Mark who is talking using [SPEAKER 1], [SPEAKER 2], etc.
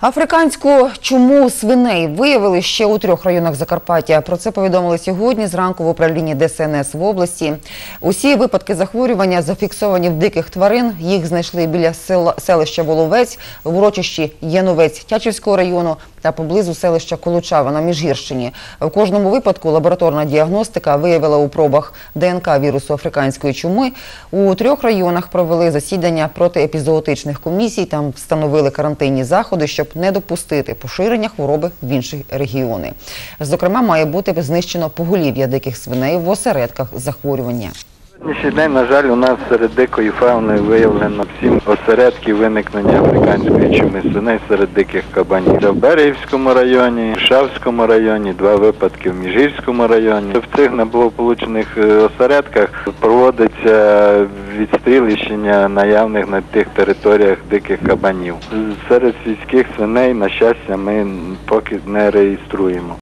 [SPEAKER 1] Африканську чуму свиней виявили ще у трьох районах Закарпаття. Про це повідомили сьогодні зранку в управлінні ДСНС в області. Усі випадки захворювання зафіксовані в диких тварин. Їх знайшли біля села, селища Воловець, в урочищі Яновець Тячівського району та поблизу селища Колучава на Міжгірщині. В кожному випадку лабораторна діагностика виявила у пробах ДНК вірусу африканської чуми. У трьох районах провели засідання протиепізоотичних комісій. Там встановили карантинні заходи, щоб не допустити поширення хвороби в інші регіони. Зокрема, має бути знищено поголів'я диких свиней в осередках захворювання.
[SPEAKER 2] Сьогоднішній день, на жаль, у нас серед дикої фауни виявлено сім осередків виникнення африканської чуми свиней серед диких кабанів. Це в Берегівському районі, в Шавському районі, два випадки в Міжгірському районі. В цих наблагополучених е, осередках проводиться відстрілищення наявних на тих територіях диких кабанів. Серед сільських свиней, на щастя, ми поки не реєструємо.